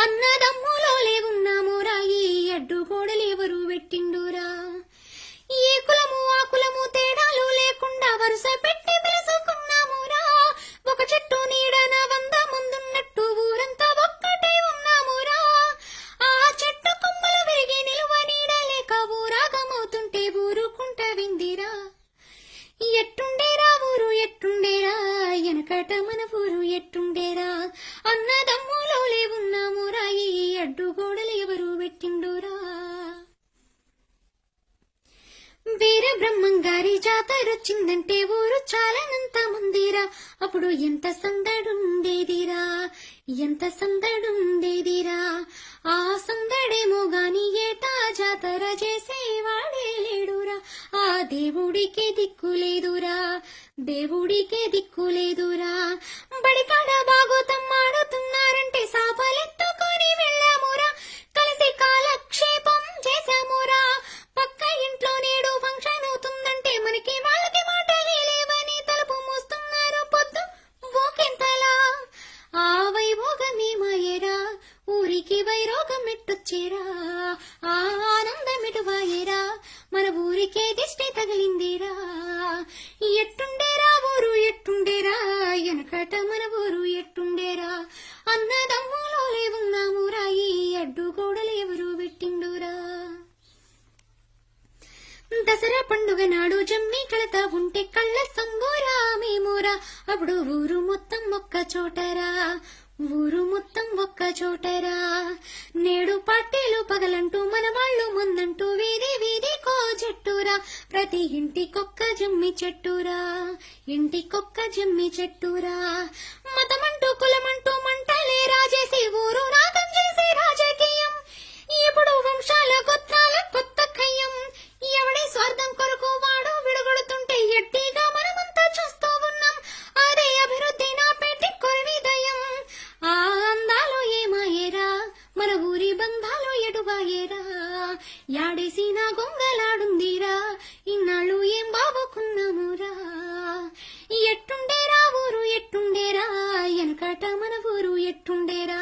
అన్నదమ్ములో గోడలు ఎవరు పెట్టిండురా? వీర బ్రహ్మం గారి జాతరొచ్చిందంటే ఊరు చాలనంత మందిరా. అప్పుడు ఎంత సందడుండేదిరా? ఎంత సందడుండేదిరా? ఆ సందడేమో గాని ఏటా జాతర చేసేవాడే లేడురా. ఆ దేవుడికే దిక్కులేదురా దేవుడికే దిక్కులేదురా బడికాడ బాగోతం ఆడుతున్నారంటే సాపలే వచ్చేరా ఎట్టొచ్చేరా ఆ మన ఊరికే దిష్టి తగిలిందిరా? ఎట్టుండేరా ఊరు ఎట్టుండేరా? ఎనకట మన ఊరు ఎట్టుండేరా? అన్నదమ్ములో లేవున్నామురా ఈ అడ్డు గోడలు ఎవరు పెట్టిండురా? దసరా పండుగ నాడు జమ్మి కడతా ఉంటే కళ్ళ సంబోరా మేమోరా? అప్పుడు ఊరు మొత్తం ఒక్క చోటరా? ఊరు మొత్తం ఒక్క చోటరా నేడు పార్టీలు పగలంటూ మన వాళ్ళు ముందంటూ వీధి వీధి కో చెట్టురా ప్రతి ఇంటికొక్క జమ్మి చెట్టురా. ఇంటికొక్క జమ్మి చెట్టురా. మతమంటూ కులమంటూ మంటలేరా బంధాలు ఎటువాయేరా గొంగలాడుందిరా. ఇన్నాళ్ళు ఏం బాబుకున్నామురా. ఎట్టుండేరా ఊరు ఎట్టుండేరా ఎనకట మన ఊరు ఎట్టుండేరా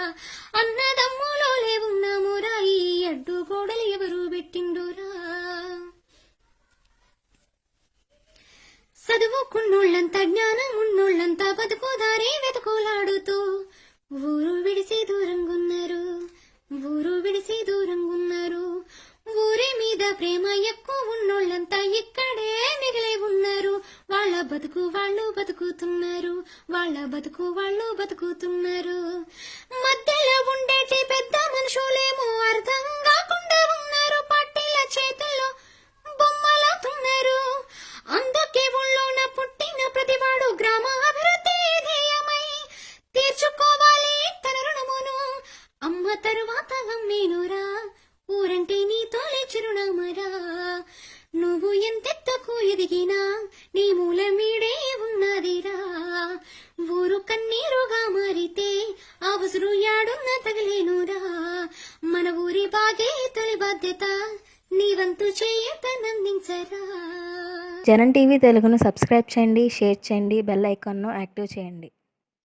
అన్నదమ్ములో లేవున్నామురా. ఈ అడ్డు గోడలు ఎవరు పెట్టిండురా. చదువుకున్నోళ్ళంతా జ్ఞానం ఉన్నోళ్ళంతా బతుకుదారే వెతుకులాడుతూ. ఊరు విడిసి దూరంగున్నారు. ఊరు విడిసి దూరంగున్నారు బతుకుతున్నారు. వాళ్ళ బతుకు వాళ్ళు బతుకుతున్నారు. మధ్యలో ఉండేటి పెద్ద మనుషులేమో అర్థం కాకుండా ఉన్నారు. పట్టిల చేతుల్లో బొమ్మలవుతున్నారు అందుకే ఊళ్ళోన పుట్టిన ప్రతివాడు గ్రామ అభివృద్ధి ధ్యేయమై తీర్చుకోవాలి తన రుణమును. అమ్మ తరువాత అమ్మేనురా ఊరంటే నీ తోలే చిరునామరా. నువ్వు ఎంతెత్తకు ఎదిగినా నీ మూల మీడే ఊరు కన్నీరుగా మారితే అవసరు యాడున్న తగిలేనురా మన ఊరి బాగే తొలి బాధ్యత నీ వంతు చేయతనందించరా జనం టీవీ తెలుగును సబ్స్క్రైబ్ చేయండి షేర్ చేయండి బెల్ ఐకాన్ను యాక్టివ్ చేయండి.